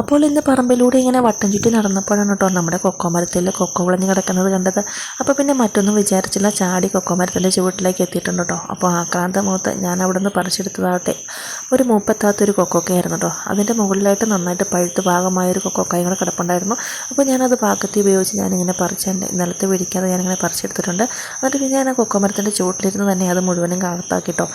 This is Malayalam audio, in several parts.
അപ്പോൾ ഇന്ന് പറമ്പിലൂടെ ഇങ്ങനെ വട്ടം ചുറ്റി നടന്നപ്പോഴാണ് കേട്ടോ നമ്മുടെ കൊക്കോ മരത്തിൽ കൊക്കോ വിളഞ്ഞ് കിടക്കുന്നത് കണ്ടത്. അപ്പോൾ പിന്നെ മറ്റൊന്നും വിചാരിച്ചില്ല. ചാടി കൊക്കോ മരത്തിന്റെ ചുവട്ടിലേക്ക് എത്തിയിട്ടുണ്ട് കേട്ടോ. അപ്പോൾ ആക്രാന്ത മുഖത്ത് ഞാൻ അവിടെ നിന്ന് പറിച്ചെടുത്തതാകട്ടെ. ഒരു മൂപ്പത്താത്തൊരു കൊക്കോക്കയായിരുന്നു കേട്ടോ. അതിന്റെ മുകളിലായിട്ട് നന്നായിട്ട് പഴുത്ത് ഭാഗമായൊരു കൊക്കോക്കായും കൂടെ കിടപ്പുണ്ടായിരുന്നു. അപ്പോൾ ഞാനത് പാക്കത്തി ഉപയോഗിച്ച് ഞാനിങ്ങനെ പറിച്ച് എന്റെ നിലത്ത് പിടിക്കാതെ ഞാനിങ്ങനെ പറിച്ചെടുത്തിട്ടുണ്ട്. എന്നിട്ട് പിന്നെ ഞാൻ ആ കൊക്കോ മരത്തിന്റെ ചുവട്ടിലിരുന്ന് തന്നെ അത് മുഴുവനും കാലത്താക്കിട്ടോ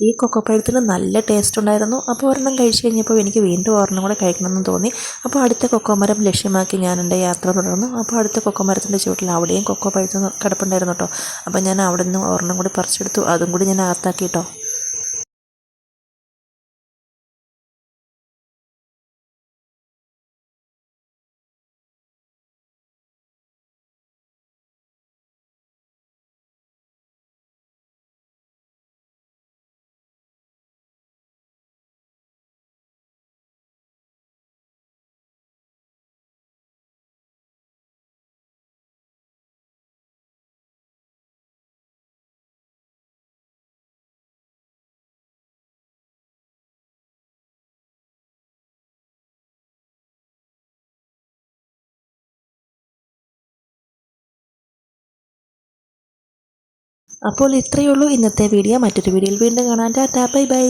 ഈ കൊക്കോ പഴത്തിന് നല്ല ടേസ്റ്റ് ഉണ്ടായിരുന്നു. അപ്പോൾ ഒരെണ്ണം കഴിച്ചു കഴിഞ്ഞപ്പോൾ എനിക്ക് വീണ്ടും ഒരെണ്ണം കൂടെ കഴിക്കണമെന്ന് തോന്നി. അപ്പോൾ അടുത്ത കൊക്കോമരം ലക്ഷ്യമാക്കി ഞാൻ എന്റെ യാത്ര തുടർന്നു. അപ്പോൾ അടുത്ത കൊക്കോമരത്തിന്റെ ചുവട്ടിൽ അവിടെയും കൊക്കോ പഴുത്ത് കിടപ്പുണ്ടായിരുന്നു കേട്ടോ. അപ്പോൾ ഞാൻ അവിടെ നിന്ന് ഒരെണ്ണം കൂടി പറിച്ചെടുത്തു. അതും കൂടി ഞാൻ അകത്താക്കി കേട്ടോ. അപ്പോൾ ഇത്രയേ ഉള്ളൂ. ഇന്നത്തെ വീഡിയോ മറ്റൊരു വീഡിയോയിൽ വീണ്ടും കാണാൻ ടാറ്റാ ബൈ ബൈ.